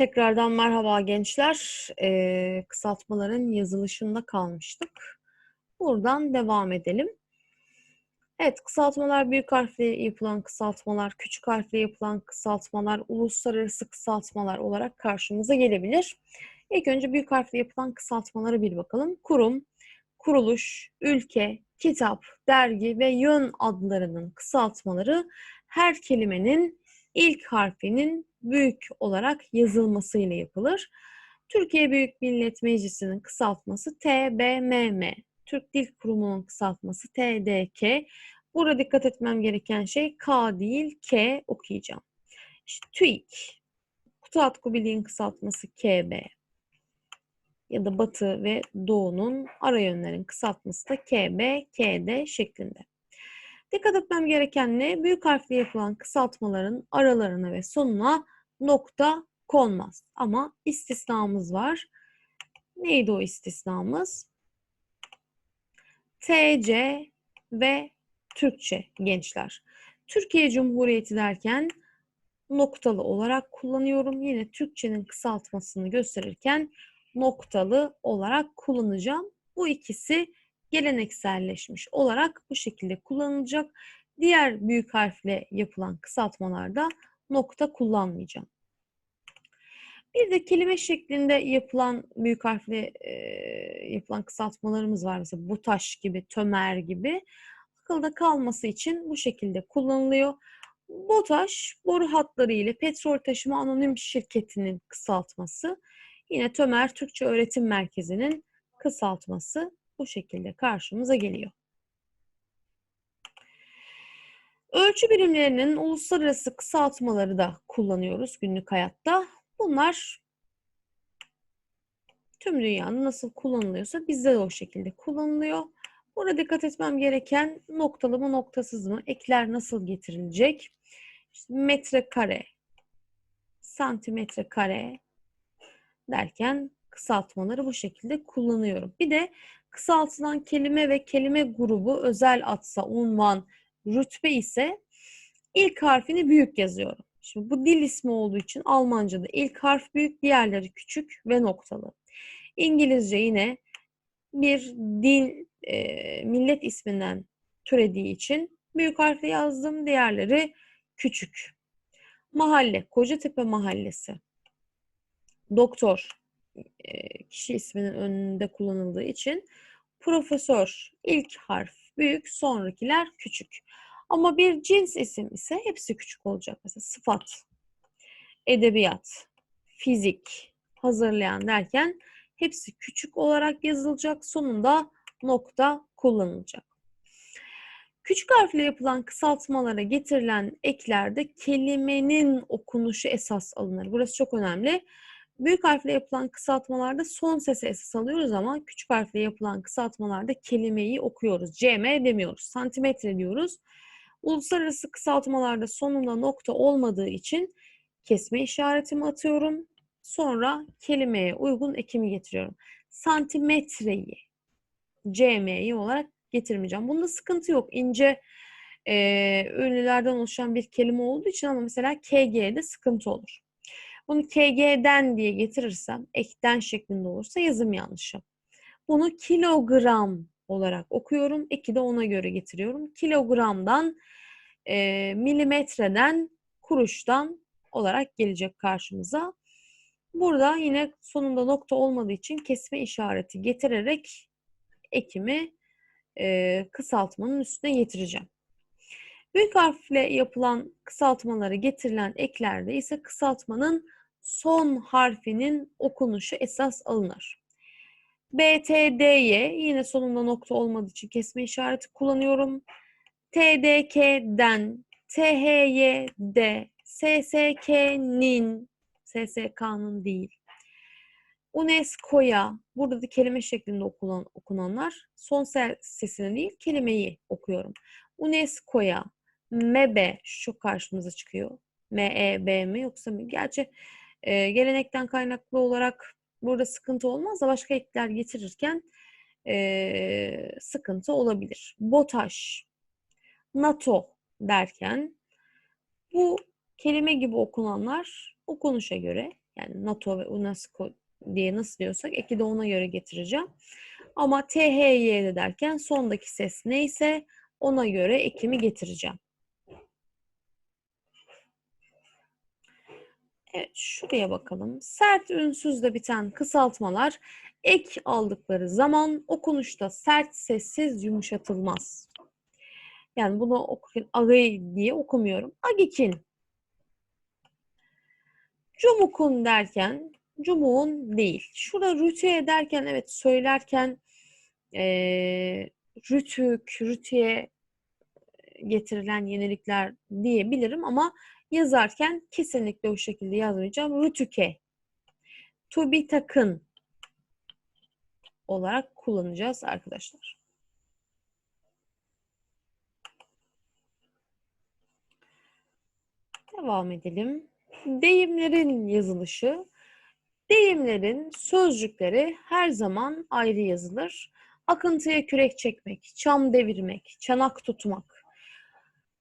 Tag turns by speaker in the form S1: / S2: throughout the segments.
S1: Tekrardan merhaba gençler. Ee, kısaltmaların yazılışında kalmıştık. Buradan devam edelim. Evet, kısaltmalar büyük harfle yapılan kısaltmalar, küçük harfle yapılan kısaltmalar, uluslararası kısaltmalar olarak karşımıza gelebilir. İlk önce büyük harfle yapılan kısaltmalara bir bakalım. Kurum, kuruluş, ülke, kitap, dergi ve yön adlarının kısaltmaları her kelimenin ilk harfinin büyük olarak yazılmasıyla yapılır. Türkiye Büyük Millet Meclisi'nin kısaltması TBMM. Türk Dil Kurumu'nun kısaltması TDK. Burada dikkat etmem gereken şey K değil K okuyacağım. İşte TÜİK. Kutuat Kubiliğin kısaltması KB. Ya da Batı ve Doğu'nun ara yönlerin kısaltması da KB, KD şeklinde. Dikkat etmem gereken ne? Büyük harfle yapılan kısaltmaların aralarına ve sonuna nokta konmaz. Ama istisnamız var. Neydi o istisnamız? TC ve Türkçe gençler. Türkiye Cumhuriyeti derken noktalı olarak kullanıyorum. Yine Türkçenin kısaltmasını gösterirken noktalı olarak kullanacağım. Bu ikisi gelenekselleşmiş olarak bu şekilde kullanılacak. Diğer büyük harfle yapılan kısaltmalarda nokta kullanmayacağım. Bir de kelime şeklinde yapılan büyük harfle e, yapılan kısaltmalarımız var. Mesela butaş gibi, tömer gibi. Akılda kalması için bu şekilde kullanılıyor. BOTAŞ boru hatları ile petrol taşıma anonim şirketinin kısaltması. Yine Tömer Türkçe Öğretim Merkezi'nin kısaltması bu şekilde karşımıza geliyor. Ölçü birimlerinin uluslararası kısaltmaları da kullanıyoruz günlük hayatta. Bunlar tüm dünyada nasıl kullanılıyorsa bizde de o şekilde kullanılıyor. Burada dikkat etmem gereken noktalı mı noktasız mı, ekler nasıl getirilecek? İşte metre kare, santimetre kare derken kısaltmaları bu şekilde kullanıyorum. Bir de kısaltılan kelime ve kelime grubu özel atsa, unvan, rütbe ise ilk harfini büyük yazıyorum. Şimdi bu dil ismi olduğu için Almanca'da ilk harf büyük, diğerleri küçük ve noktalı. İngilizce yine bir dil, e, millet isminden türediği için büyük harfle yazdım, diğerleri küçük. Mahalle, Kocatepe Mahallesi. Doktor, kişi isminin önünde kullanıldığı için profesör ilk harf büyük, sonrakiler küçük. Ama bir cins isim ise hepsi küçük olacak. Mesela sıfat, edebiyat, fizik, hazırlayan derken hepsi küçük olarak yazılacak. Sonunda nokta kullanılacak. Küçük harfle yapılan kısaltmalara getirilen eklerde kelimenin okunuşu esas alınır. Burası çok önemli. Büyük harfle yapılan kısaltmalarda son sesi esas alıyoruz ama küçük harfle yapılan kısaltmalarda kelimeyi okuyoruz. CM demiyoruz. Santimetre diyoruz. Uluslararası kısaltmalarda sonunda nokta olmadığı için kesme işaretimi atıyorum. Sonra kelimeye uygun ekimi getiriyorum. Santimetreyi CM'yi olarak getirmeyeceğim. Bunda sıkıntı yok. İnce e, ünlülerden oluşan bir kelime olduğu için ama mesela KG'de sıkıntı olur. Bunu KG'den diye getirirsem ekten şeklinde olursa yazım yanlışı. Bunu kilogram olarak okuyorum. Eki de ona göre getiriyorum. Kilogramdan, e, milimetreden, kuruştan olarak gelecek karşımıza. Burada yine sonunda nokta olmadığı için kesme işareti getirerek ekimi e, kısaltmanın üstüne getireceğim. Büyük harfle yapılan kısaltmaları getirilen eklerde ise kısaltmanın son harfinin okunuşu esas alınır. BTD'ye yine sonunda nokta olmadığı için kesme işareti kullanıyorum. TDK'den, THY'de, SSK'nin, SSK'nın değil. UNESCO'ya, burada da kelime şeklinde okunan, okunanlar son sesini değil kelimeyi okuyorum. UNESCO'ya, MEBE şu karşımıza çıkıyor. M-E-B mi yoksa mı? Gerçi e, gelenekten kaynaklı olarak burada sıkıntı olmaz da başka ekler getirirken e, sıkıntı olabilir. BOTAŞ, NATO derken bu kelime gibi okunanlar okunuşa göre Yani NATO ve UNESCO diye nasıl diyorsak eki de ona göre getireceğim. Ama THY derken sondaki ses neyse ona göre ekimi getireceğim. Evet, şuraya bakalım. Sert ünsüzle biten kısaltmalar ek aldıkları zaman okunuşta sert sessiz yumuşatılmaz. Yani bunu okurken agay diye okumuyorum. Agikin. Cumukun derken cumuğun değil. Şurada rütüye derken evet söylerken e, rütük, rütüye getirilen yenilikler diyebilirim ama yazarken kesinlikle o şekilde yazmayacağım. Rütüke, to be takın olarak kullanacağız arkadaşlar. Devam edelim. Deyimlerin yazılışı. Deyimlerin sözcükleri her zaman ayrı yazılır. Akıntıya kürek çekmek, çam devirmek, çanak tutmak,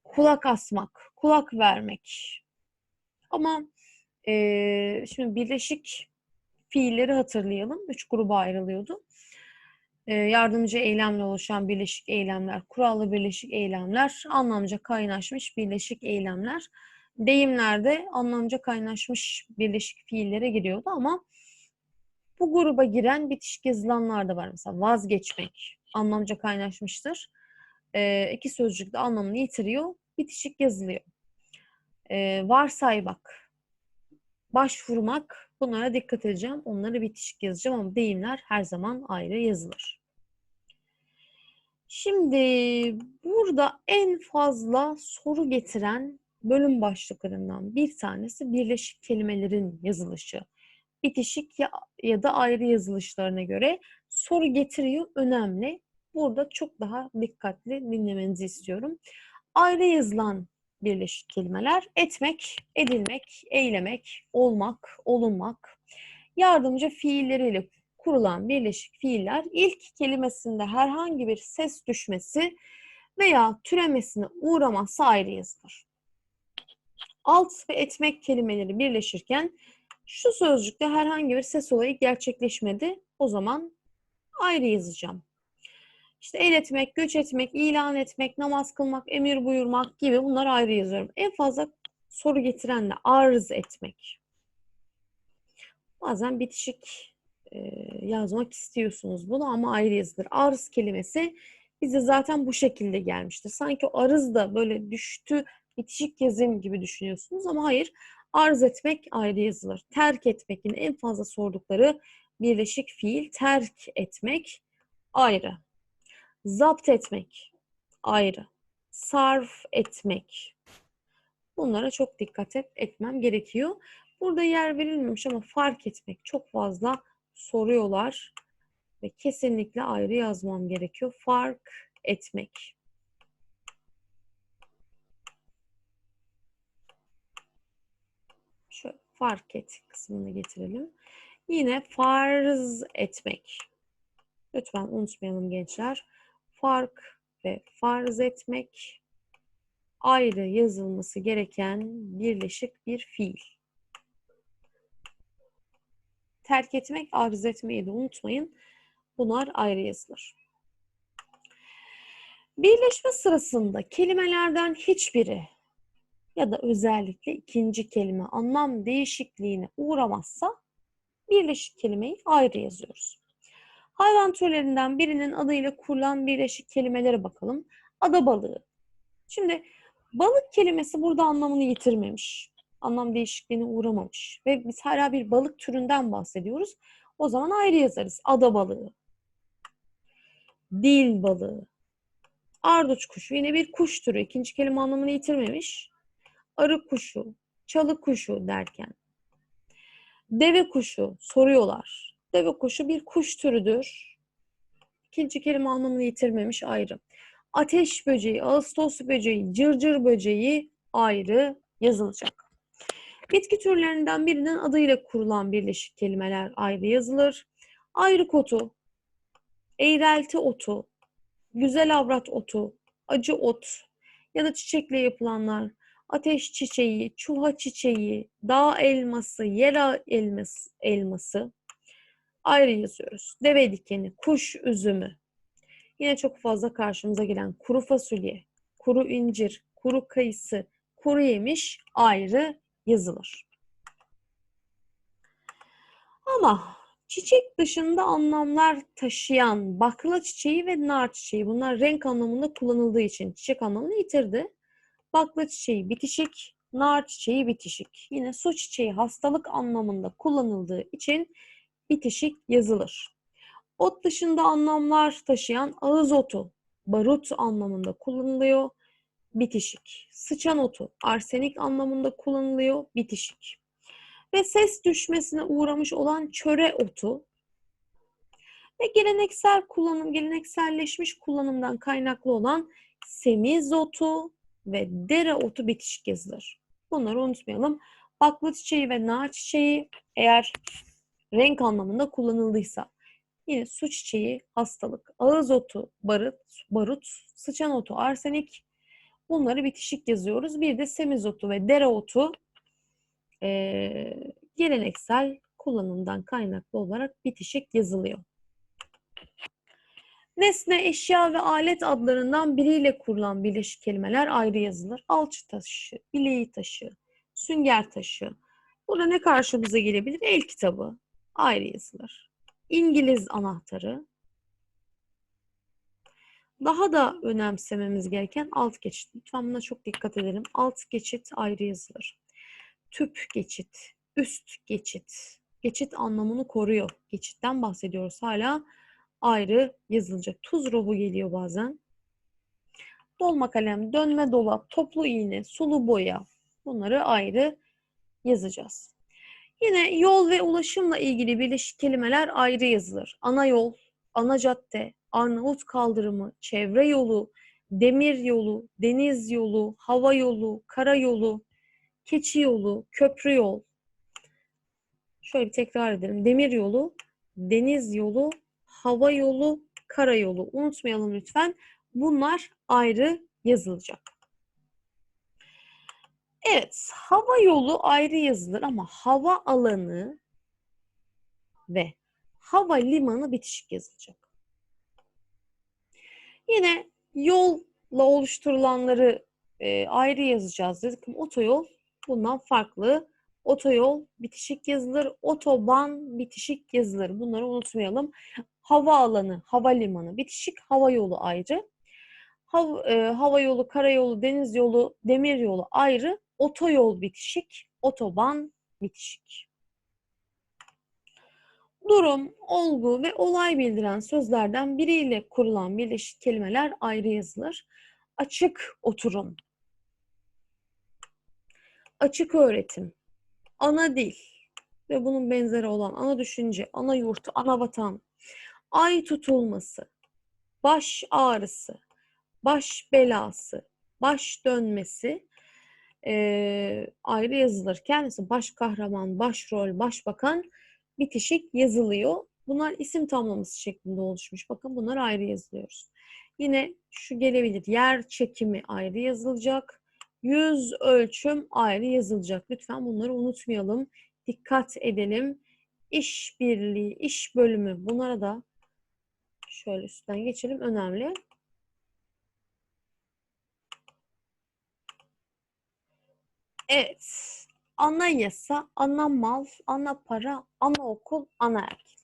S1: kulak asmak, kulak vermek. Ama e, şimdi birleşik fiilleri hatırlayalım. Üç gruba ayrılıyordu. E, yardımcı eylemle oluşan birleşik eylemler, kurallı birleşik eylemler, anlamca kaynaşmış birleşik eylemler. Deyimlerde anlamca kaynaşmış birleşik fiillere giriyordu ama bu gruba giren bitişik yazılanlar da var. Mesela vazgeçmek anlamca kaynaşmıştır. E, iki sözcük de anlamını yitiriyor. Bitişik yazılıyor. E, varsaymak, başvurmak bunlara dikkat edeceğim. Onları bitişik yazacağım ama deyimler her zaman ayrı yazılır. Şimdi burada en fazla soru getiren bölüm başlıklarından bir tanesi birleşik kelimelerin yazılışı. Bitişik ya, ya da ayrı yazılışlarına göre soru getiriyor önemli. Burada çok daha dikkatli dinlemenizi istiyorum. Ayrı yazılan birleşik kelimeler etmek, edilmek, eylemek, olmak, olunmak. Yardımcı fiilleriyle kurulan birleşik fiiller ilk kelimesinde herhangi bir ses düşmesi veya türemesine uğramazsa ayrı yazılır. Alt ve etmek kelimeleri birleşirken şu sözcükte herhangi bir ses olayı gerçekleşmedi. O zaman ayrı yazacağım. İşte el etmek, göç etmek, ilan etmek, namaz kılmak, emir buyurmak gibi bunlar ayrı yazıyorum. En fazla soru getiren de arz etmek. Bazen bitişik e, yazmak istiyorsunuz bunu ama ayrı yazılır. Arz kelimesi bize zaten bu şekilde gelmiştir. Sanki arız da böyle düştü, bitişik yazayım gibi düşünüyorsunuz ama hayır. Arz etmek ayrı yazılır. Terk etmek yine en fazla sordukları birleşik fiil terk etmek ayrı. Zapt etmek ayrı. Sarf etmek. Bunlara çok dikkat et, etmem gerekiyor. Burada yer verilmemiş ama fark etmek çok fazla soruyorlar ve kesinlikle ayrı yazmam gerekiyor. Fark etmek. Şöyle fark et kısmını getirelim. Yine farz etmek. Lütfen unutmayalım gençler. Fark ve farz etmek ayrı yazılması gereken birleşik bir fiil. Terk etmek, arz etmeyi de unutmayın. Bunlar ayrı yazılır. Birleşme sırasında kelimelerden hiçbiri ya da özellikle ikinci kelime anlam değişikliğine uğramazsa birleşik kelimeyi ayrı yazıyoruz. Hayvan türlerinden birinin adıyla kurulan birleşik kelimelere bakalım. Ada balığı. Şimdi balık kelimesi burada anlamını yitirmemiş. Anlam değişikliğine uğramamış. Ve biz hala bir balık türünden bahsediyoruz. O zaman ayrı yazarız. Ada balığı. Dil balığı. Arduç kuşu yine bir kuş türü. İkinci kelime anlamını yitirmemiş. Arı kuşu, çalı kuşu derken. Deve kuşu soruyorlar. Deve kuşu bir kuş türüdür. İkinci kelime anlamını yitirmemiş ayrı. Ateş böceği, ağustos böceği, cırcır böceği ayrı yazılacak. Bitki türlerinden birinin adıyla kurulan birleşik kelimeler ayrı yazılır. Ayrık otu, eğrelti otu, güzel avrat otu, acı ot ya da çiçekle yapılanlar, ateş çiçeği, çuha çiçeği, dağ elması, yer elması, elması ayrı yazıyoruz. Deve dikeni, kuş üzümü. Yine çok fazla karşımıza gelen kuru fasulye, kuru incir, kuru kayısı, kuru yemiş ayrı yazılır. Ama çiçek dışında anlamlar taşıyan bakla çiçeği ve nar çiçeği bunlar renk anlamında kullanıldığı için çiçek anlamını yitirdi. Bakla çiçeği bitişik, nar çiçeği bitişik. Yine su çiçeği hastalık anlamında kullanıldığı için bitişik yazılır. Ot dışında anlamlar taşıyan ağız otu, barut anlamında kullanılıyor, bitişik. Sıçan otu, arsenik anlamında kullanılıyor, bitişik. Ve ses düşmesine uğramış olan çöre otu ve geleneksel kullanım, gelenekselleşmiş kullanımdan kaynaklı olan semizotu ve dere otu bitişik yazılır. Bunları unutmayalım. Bakla çiçeği ve nar çiçeği eğer renk anlamında kullanıldıysa yine su çiçeği hastalık, ağız otu, barut, barut, sıçan otu, arsenik bunları bitişik yazıyoruz. Bir de semizotu ve dereotu e, geleneksel kullanımdan kaynaklı olarak bitişik yazılıyor. Nesne, eşya ve alet adlarından biriyle kurulan birleşik kelimeler ayrı yazılır. Alçı taşı, bileği taşı, sünger taşı. Burada ne karşımıza gelebilir? El kitabı ayrı yazılır. İngiliz anahtarı. Daha da önemsememiz gereken alt geçit. Lütfen buna çok dikkat edelim. Alt geçit ayrı yazılır. Tüp geçit, üst geçit. Geçit anlamını koruyor. Geçitten bahsediyoruz hala ayrı yazılacak. Tuz ruhu geliyor bazen. Dolma kalem, dönme dolap, toplu iğne, sulu boya bunları ayrı yazacağız. Yine yol ve ulaşımla ilgili birleşik kelimeler ayrı yazılır. Ana yol, ana cadde, Arnavut kaldırımı, çevre yolu, demir yolu, deniz yolu, hava yolu, kara yolu, keçi yolu, köprü yol. Şöyle bir tekrar edelim. Demir yolu, deniz yolu, hava yolu, karayolu. Unutmayalım lütfen. Bunlar ayrı yazılacak. Evet, hava yolu ayrı yazılır ama hava alanı ve hava limanı bitişik yazılacak. Yine yolla oluşturulanları e, ayrı yazacağız dedik ama otoyol bundan farklı. Otoyol bitişik yazılır, otoban bitişik yazılır. Bunları unutmayalım. Hava alanı, havalimanı bitişik, hava yolu ayrı. Hav, e, hava yolu, karayolu, deniz yolu, demir yolu ayrı. Otoyol bitişik, otoban bitişik. Durum, olgu ve olay bildiren sözlerden biriyle kurulan birleşik kelimeler ayrı yazılır. Açık oturum, açık öğretim, ana dil ve bunun benzeri olan ana düşünce, ana yurt, ana vatan, ay tutulması, baş ağrısı, baş belası, baş dönmesi e, ayrı yazılırken mesela baş kahraman, başrol, başbakan bitişik yazılıyor. Bunlar isim tamlaması şeklinde oluşmuş. Bakın bunlar ayrı yazılıyoruz. Yine şu gelebilir. Yer çekimi ayrı yazılacak. Yüz ölçüm ayrı yazılacak. Lütfen bunları unutmayalım. Dikkat edelim. İş birliği, iş bölümü bunlara da şöyle üstten geçelim. Önemli. Evet. Ana yasa, ana mal, ana para, ana okul, ana erkek.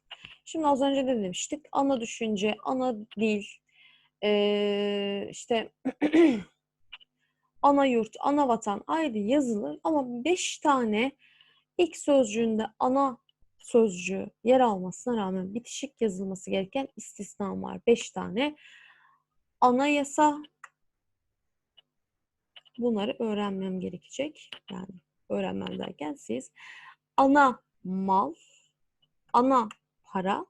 S1: Şimdi az önce de demiştik. Ana düşünce, ana dil, ee, işte ana yurt, ana vatan ayrı yazılır ama beş tane ilk sözcüğünde ana sözcüğü yer almasına rağmen bitişik yazılması gereken istisna var. Beş tane. Anayasa bunları öğrenmem gerekecek. Yani öğrenmem derken siz ana mal, ana para,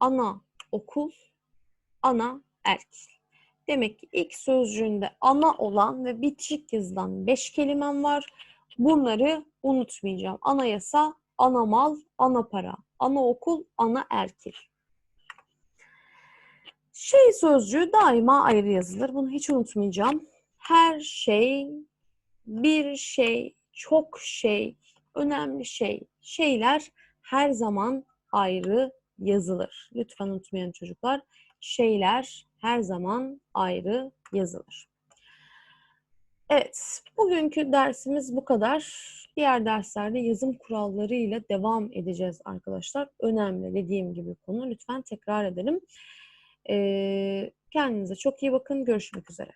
S1: ana okul, ana erkek. Demek ki ilk sözcüğünde ana olan ve bitişik yazılan beş kelimem var. Bunları unutmayacağım. Anayasa, ana mal, ana para, ana okul, ana erkek. Şey sözcüğü daima ayrı yazılır. Bunu hiç unutmayacağım. Her şey bir şey, çok şey, önemli şey, şeyler her zaman ayrı yazılır. Lütfen unutmayın çocuklar. Şeyler her zaman ayrı yazılır. Evet, bugünkü dersimiz bu kadar. Diğer derslerde yazım kurallarıyla devam edeceğiz arkadaşlar. Önemli dediğim gibi konu. Lütfen tekrar edelim. Ee, kendinize çok iyi bakın. Görüşmek üzere.